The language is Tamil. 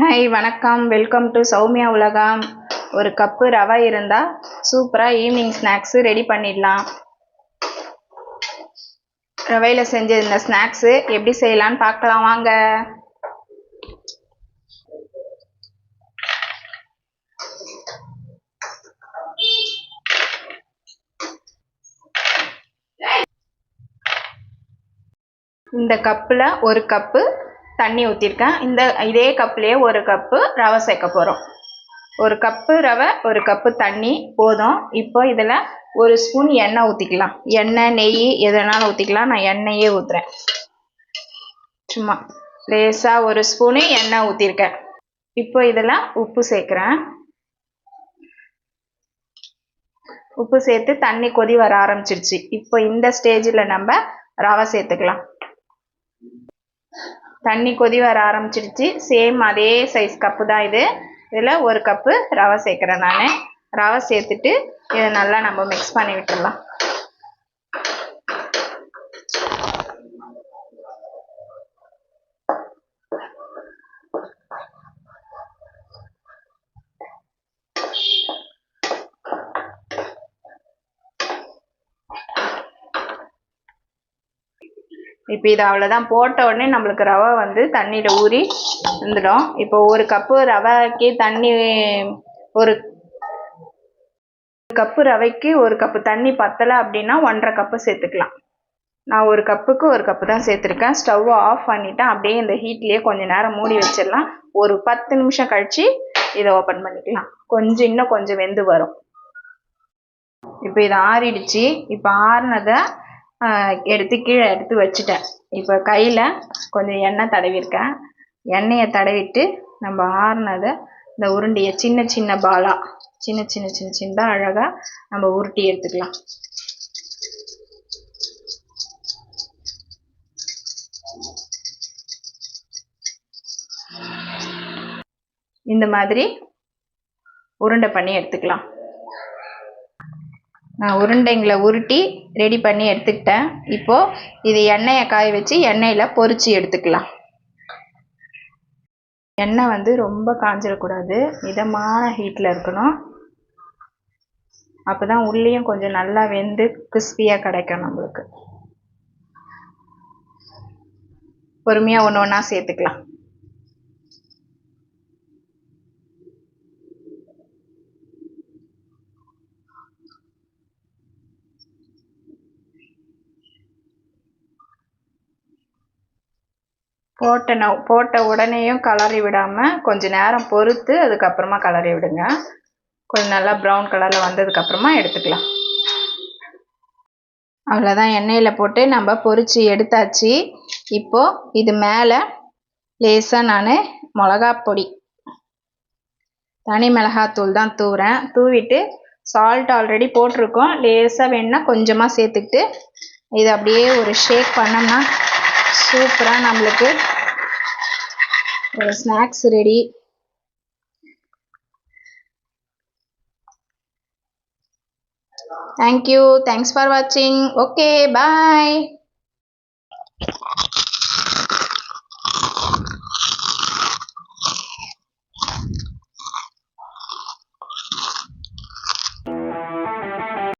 ஹாய் வணக்கம். வெல்கம் டு சௌமியா உலகம். ஒரு கப்பு ரவை இருந்தால் சூப்பராக ஈவினிங் ஸ்நாக்ஸு ரெடி பண்ணிடலாம். ரவையில் செஞ்ச இந்த ஸ்நாக்ஸு எப்படி செய்யலான்னு பார்க்கலாம். வாங்க. இந்த கப்பில் ஒரு கப்பு தண்ணி ஊற்றிருக்கேன் இந்த இதே கப்லேயே ஒரு கப்பு ரவை சேர்க்க போகிறோம் ஒரு கப்பு ரவை ஒரு கப்பு தண்ணி போதும். இப்போ இதில் ஒரு ஸ்பூன் எண்ணெய் ஊற்றிக்கலாம் எண்ணெய் நெய் எதனாலும் ஊற்றிக்கலாம் நான் எண்ணெயே ஊற்றுறேன் சும்மா. லேசாக ஒரு ஸ்பூனு எண்ணெய் ஊற்றிருக்கேன் இப்போ இதில் உப்பு சேர்க்குறேன். உப்பு சேர்த்து தண்ணி கொதி வர ஆரம்பிச்சிருச்சு. இப்போ இந்த ஸ்டேஜில் நம்ம ரவை சேர்த்துக்கலாம். தண்ணி கொதி வர ஆரம்பிச்சிருச்சு. சேம் அதே சைஸ் கப்பு தான் இது. இதில் ஒரு கப்பு ரவை சேர்க்குறேன் நான். ரவை சேர்த்துட்டு இதை நல்லா நம்ம மிக்ஸ் பண்ணி விட்டுடலாம். இப்போ இது அவ்வளோதான் போட்ட உடனே நம்மளுக்கு ரவை வந்து தண்ணியில் ஊறி வந்துடும். இப்போ ஒரு கப்பு ரவைக்கு தண்ணி ஒரு கப்பு ரவைக்கு ஒரு கப்பு தண்ணி பத்தலை அப்படின்னா ஒன்றரை கப்பு சேர்த்துக்கலாம். நான் ஒரு கப்புக்கு ஒரு கப்பு தான் சேர்த்துருக்கேன். ஸ்டவ்வை ஆஃப் பண்ணிவிட்டேன் அப்படியே இந்த ஹீட்லேயே கொஞ்சம் நேரம் மூடி வச்சிடலாம். ஒரு பத்து நிமிஷம் கழித்து இதை ஓப்பன் பண்ணிக்கலாம். கொஞ்சம் இன்னும் கொஞ்சம் வெந்து வரும். இப்போ இது ஆறிடுச்சு. இப்போ ஆறினதை எடுத்து கீழே எடுத்து வச்சுட்டேன். இப்போ கையில் கொஞ்சம் எண்ணெய் தடவிருக்கேன். எண்ணெயை தடவிட்டு நம்ம ஆறுனதை இந்த உருண்டையை சின்ன சின்ன பாலாக சின்ன சின்ன சின்ன சின்னதாக அழகாக நம்ம உருட்டி எடுத்துக்கலாம். இந்த மாதிரி உருண்டை பண்ணி எடுத்துக்கலாம். நான் உருண்டைங்களை உருட்டி ரெடி பண்ணி எடுத்துக்கிட்டேன். இப்போது இது எண்ணெயை காய வச்சு எண்ணெயில் பொறிச்சு எடுத்துக்கலாம். எண்ணெய் வந்து ரொம்ப காஞ்சிடக்கூடாது மிதமான ஹீட்டில் இருக்கணும். அப்போ தான் உள்ளேயும் கொஞ்சம் நல்லா வெந்து கிறிஸ்பியாக கிடைக்கும் நம்மளுக்கு. பொறுமையாக ஒன்று ஒன்றா சேர்த்துக்கலாம். போட்டன போட்ட உடனேயும் கலரி விடாமல் கொஞ்சம் நேரம் பொறுத்து அதுக்கப்புறமா கலரி விடுங்க. கொஞ்சம் நல்லா ப்ரௌன் கலரில் வந்ததுக்கப்புறமா எடுத்துக்கலாம். அவ்வளோதான் எண்ணெயில் போட்டு நம்ம பொறிச்சு எடுத்தாச்சு. இப்போது இது மேலே லேசாக நான் மிளகா பொடி. தனி மிளகாத்தூள் தான் தூவுறேன் தூவிட்டு சால்ட் ஆல்ரெடி போட்டிருக்கோம். லேசாக வேணுன்னா கொஞ்சமாக சேர்த்துக்கிட்டு இதை அப்படியே ஒரு ஷேக் பண்ணோம்னா சூப்பராக நம்மளுக்கு ஒரு snacks ready. Thank you thanks for வாட்சிங் ஓகே பாய்